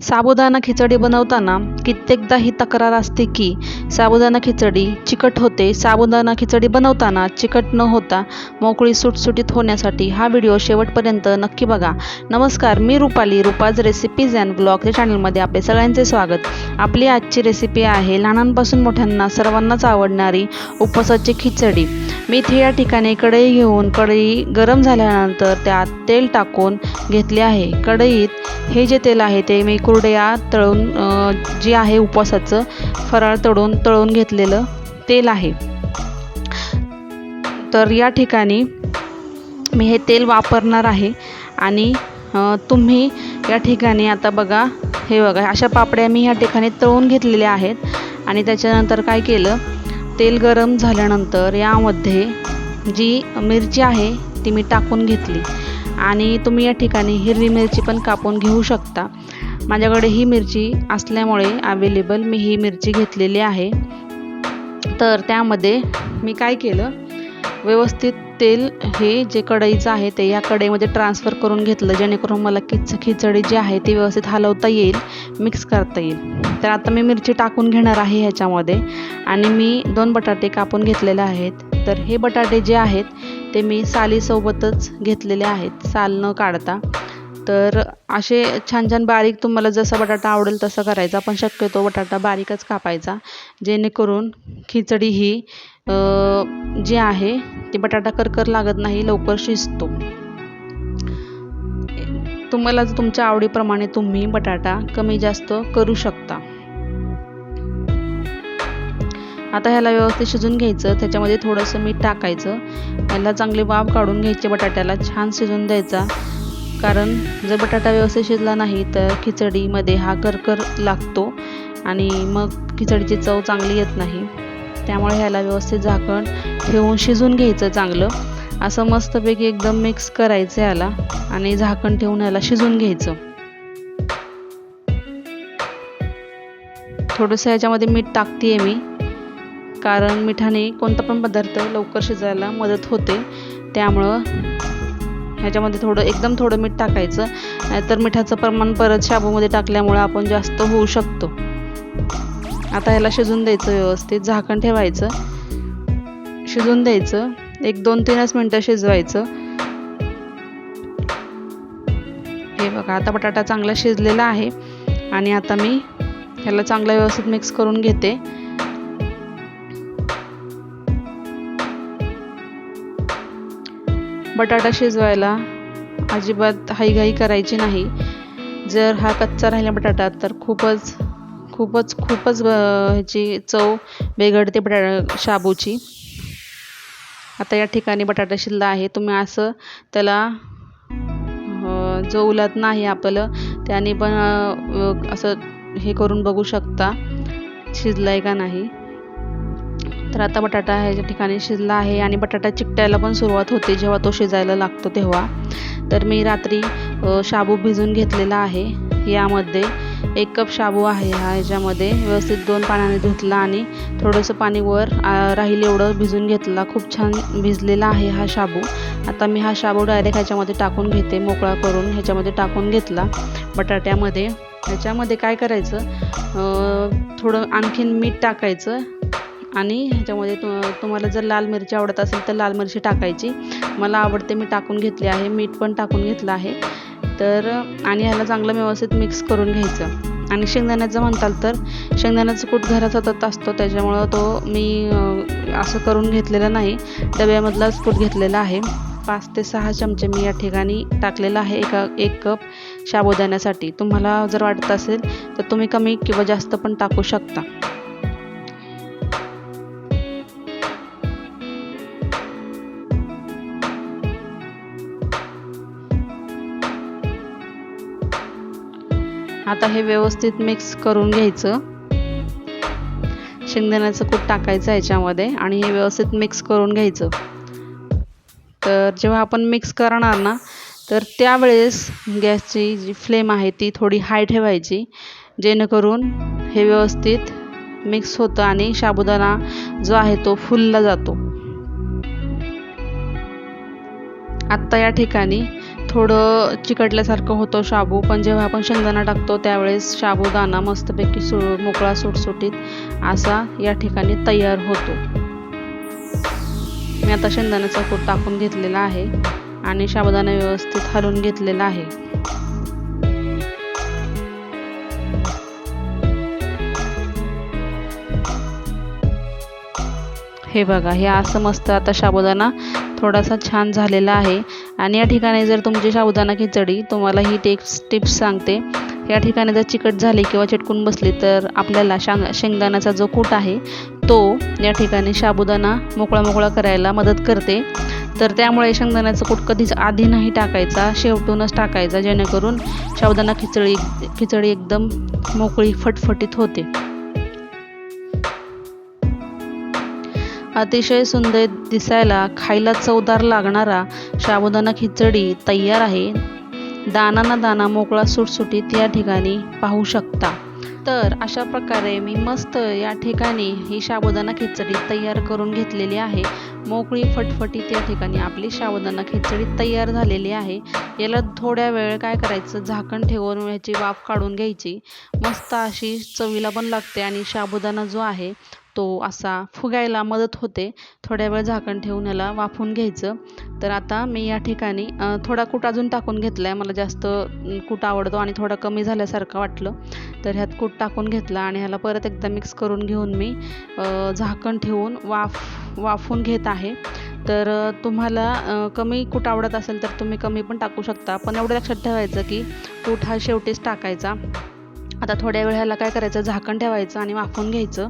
साबुदाणा खिचडी बनवताना कित्येकदा ही तक्रार असते की साबुदाणा खिचडी चिकट होते. साबुदाणा खिचडी बनवताना चिकट न होता मोकळी सुटसुटीत होण्यासाठी हा व्हिडिओ शेवटपर्यंत नक्की बघा. नमस्कार मी Rupali Rupa's recipes and blog या चॅनलमध्ये आपले सगळ्यांचे स्वागत. आपली आजची रेसिपी आहे लहानांपासून मोठ्यांना सर्वांनाच आवडणारी उपसाची खिचडी. मी या ठिकाणी कढई घेऊन कढई गरम झाल्यानंतर त्यात तेल टाकून घेतले आहे. कढईत हे जे तेल आहे ते मी कुरडया तळून जे आहे उपवासाचं फराळ तळून तळून घेतलेलं तेल आहे. तर या ठिकाणी मी हे तेल वापरणार आहे आणि तुम्ही या ठिकाणी आता बघा हे बघा अशा पापड्या मी या ठिकाणी तळून घेतलेल्या आहेत आणि त्याच्यानंतर काय केलं तेल गरम झाल्यानंतर यामध्ये जी मिरची आहे ती मी टाकून घेतली. आणि तुम्ही या ठिकाणी हिरवी मिरची पण कापून घेऊ शकता. माझ्याकडे ही मिरची असल्यामुळे अवेलेबल मी ही मिरची घेतलेली आहे. तर त्यामध्ये मी काय केलं? व्यवस्थित तेल हे जे कढईचं आहे ते या कढईमध्ये ट्रान्सफर करून घेतलं जेणेकरून मला किच खिचडी जी आहे ती व्यवस्थित हलवता येईल मिक्स करता येईल. तर आता मी मिरची टाकून घेणार आहे ह्याच्यामध्ये आणि मी दोन बटाटे कापून घेतलेले आहेत. तर हे बटाटे जे आहेत ते मी सालीसोबतच घेतलेले आहेत साल न काढता. तर असे छान छान बारीक तुम्हाला जसा बटाटा आवडेल तसं करायचा पण शक्यतो बटाटा बारीकच कापायचा जेणेकरून खिचडी ही जे आहे ते बटाटा करकर लागत नाही लवकर शिजतो. तुम्हाला तुमच्या आवडीप्रमाणे तुम्ही बटाटा कमी जास्त करू शकता. आता ह्याला व्यवस्थित शिजून घ्यायचं त्याच्यामध्ये थोडंसं मीठ टाकायचं. ह्याला चांगली वाफ काढून घ्यायची बटाट्याला छान शिजून द्यायचा. कारण जर बटाटा व्यवस्थित शिजला नाही तर खिचडीमध्ये हा करकर लागतो आणि मग खिचडीची चव चांगली येत नाही. त्यामुळे ह्याला व्यवस्थित झाकण ठेवून शिजून घ्यायचं चांगलं. असं मस्तपैकी एकदम मिक्स करायचं याला आणि झाकण ठेवून याला शिजून घ्यायचं. थोडंसं याच्यामध्ये मीठ टाकते मी कारण मिठाने कोणता पण पदार्थ लवकर शिजायला मदत होते. त्यामुळं ह्याच्यामध्ये थोडं एकदम थोडं मीठ टाकायचं नाहीतर मिठाचं प्रमाण परत शाबूमध्ये टाकल्यामुळं आपण जास्त होऊ शकतो. आता ह्याला शिजून द्यायचं व्यवस्थित झाकण ठेवायचं. शिजून द्यायचं. एक दोन तीनच मिनटं शिजवायचं. हे बघा आता बटाटा चांगला शिजलेला आहे. आणि आता मी ह्याला चांगला व्यवस्थित मिक्स करून घेते. बटाटा शिजवायला अजिबात हाईघाई करायची नाही. जर हा कच्चा राहिला बटाटा तर खूपच खूपच खूपच ह्याची चव बिघडते बटाटा शाबूची. आता या ठिकाणी बटाटा शिजला आहे. तुम्ही असं त्याला जो उलत नाही आपलं त्याने पण असं हे करून बघू शकता शिजलाय का नाही. तर आता बटाटा ह्याच्या ठिकाणी शिजला आहे आणि बटाटा चिकटायला पण सुरुवात होते जेव्हा तो शिजायला लागतो तेव्हा. तर मी रात्री शाबू भिजून घेतलेला आहे यामध्ये. एक कप शाबू आहे हा ह्याच्यामध्ये व्यवस्थित दोन पाण्याने धुतला आणि थोडंसं पाणी वर राहील एवढं भिजून घेतला. खूप छान भिजलेला आहे हा शाबू. आता मी हा शाबू डायरेक्ट ह्याच्यामध्ये टाकून घेते मोकळा करून. ह्याच्यामध्ये टाकून घेतला बटाट्यामध्ये. ह्याच्यामध्ये काय करायचं? थोडं आणखीन मीठ टाकायचं आणि ह्याच्यामध्ये तु तुम्हाला जर लाल मिरची आवडत असेल तर लाल मिरची टाकायची. मला आवडते मी टाकून घेतली आहे. मीठ पण टाकून घेतलं आहे. तर आणि ह्याला चांगलं व्यवस्थित मिक्स करून घ्यायचं. आणि शेंगदाण्याचं म्हणताल तर शेंगदाण्याचं कूट घरात सतत असतो त्याच्यामुळं तो मी असं करून घेतलेला नाही. डब्यामधलाच कूट घेतलेला आहे. पाच ते सहा चमचे मी या ठिकाणी टाकलेला आहे एका एक कप शाबुदाण्यासाठी. तुम्हाला जर वाटत असेल तर तुम्ही कमी किंवा जास्त पण टाकू शकता. आता हे व्यवस्थित मिक्स करून घ्यायचं. शेंगदाण्याचं कूट टाकायचं याच्यामध्ये आणि हे व्यवस्थित मिक्स करून घ्यायचं. तर जेव्हा आपण मिक्स करणार ना तर त्यावेळेस गॅसची जी फ्लेम आहे ती थोडी हाय ठेवायची जेणेकरून हे व्यवस्थित मिक्स होतं आणि साबुदाणा जो आहे तो फुलला जातो. आत्ता या ठिकाणी थोडं चिकटल्यासारखं होतं शाबू पण जेव्हा आपण शेंगदाणा टाकतो त्यावेळेस साबुदाणा मस्तपैकी सु मोकळा सुटसुटीत असा या ठिकाणी तयार होतो. मी आता शेंगदाण्याचा कूट टाकून घेतलेला आहे आणि साबुदाणा व्यवस्थित हलवून घेतलेला आहे. हे बघा हे असं मस्त आता साबुदाणा थोडासा छान झालेला आहे. आणि या ठिकाणी जर तुमची साबुदाणा खिचडी तुम्हाला ही टिप्स टिप्स सांगते या ठिकाणी जर चिकट झाली किंवा चिटकून बसली तर आपल्याला शांग शेंगदाण्याचा जो कूट आहे तो या ठिकाणी साबुदाणा मोकळा मोकळा करायला मदत करते. तर त्यामुळे शेंगदाण्याचं कूट कधीच आधी नाही टाकायचा शेवटूनच टाकायचा जेणेकरून साबुदाणा खिचडी खिचडी एकदम मोकळी फटफटीत होते. अतिशय सुंदर दिसायला खायला चवदार लागणारा साबुदाणा खिचडी तयार आहे. दाना ना दाना मोकळा सुटसुटीत या ठिकाणी पाहू शकता. तर अशा प्रकारे मी मस्त या ठिकाणी ही साबुदाणा खिचडी तयार करून घेतलेली आहे. मोकळी फटफटीत या ठिकाणी आपली साबुदाणा खिचडी तयार झालेली आहे. याला थोड्या वेळ काय करायचं? झाकण ठेवून ह्याची वाफ काढून घ्यायची. मस्त अशी चवीला पण लागते आणि साबुदाणा जो आहे तो असा फुगायला मदत होते. थोड्या वेळ झाकण ठेवून याला वाफवून घ्यायचं. तर आता मी या ठिकाणी थोडा कूट अजून टाकून घेतला आहे मला जास्त कूट आवडतो आणि थोडा कमी झाल्यासारखं वाटलं. तर ह्यात कूट टाकून घेतला आणि ह्याला परत एकदा मिक्स करून घेऊन मी झाकण ठेवून वाफ वाफून घेत आहे. तर तुम्हाला कमी कूट आवडत असेल तर तुम्ही कमी पण टाकू शकता. पण एवढं लक्षात ठेवायचं की कूट हा शेवटीच टाकायचा. आता थोड्या वेळ ह्याला काय करायचं? झाकण ठेवायचं आणि वाफून घ्यायचं.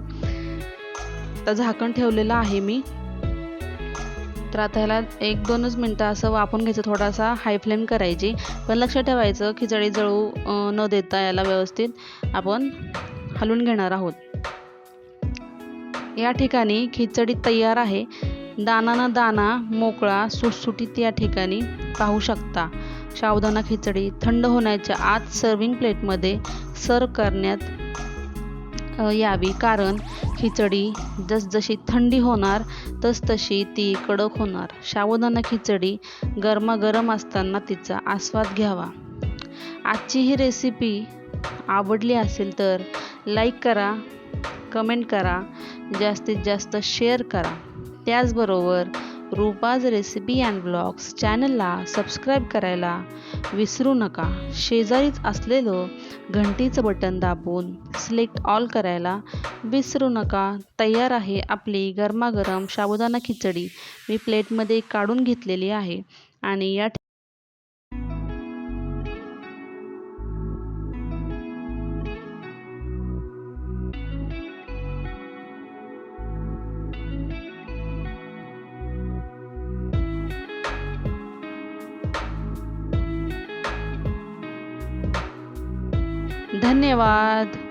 आता झाकण ठेवलेलं आहे मी. तर आता ह्याला एक दोनच मिनटं असं वापरून घ्यायचं थोडासा हाय फ्लेम करायची. पण लक्ष ठेवायचं खिचडी जळू न देता याला व्यवस्थित आपण हलवून घेणार आहोत. या ठिकाणी खिचडी तयार आहे. दानानं दाना मोकळा सुटसुटीत या ठिकाणी पाहू शकता. सावधाना खिचडी थंड होण्याच्या आत सर्विंग प्लेटमध्ये सर्व करण्यात यावी. कारण खिचडी जसजशी थंडी होणार तसतशी ती कडक होणार. साबुदाणा खिचडी गरमागरम असताना तिचा आस्वाद घ्यावा. आजची ही रेसिपी आवडली असेल तर लाईक करा. कमेंट करा जास्तीत जास्त शेअर करा. त्याचबरोबर रूपाज रेसिपी अँड ब्लॉग्स चॅनलला सबस्क्राईब करायला विसरू नका. शेजारीच असलेलं घंटीचं बटन दाबून सिलेक्ट ऑल करायला विसरू नका. तयार आहे आपली गरमागरम साबुदाणा खिचडी. मी प्लेटमध्ये काढून घेतलेली आहे आणि या धन्यवाद.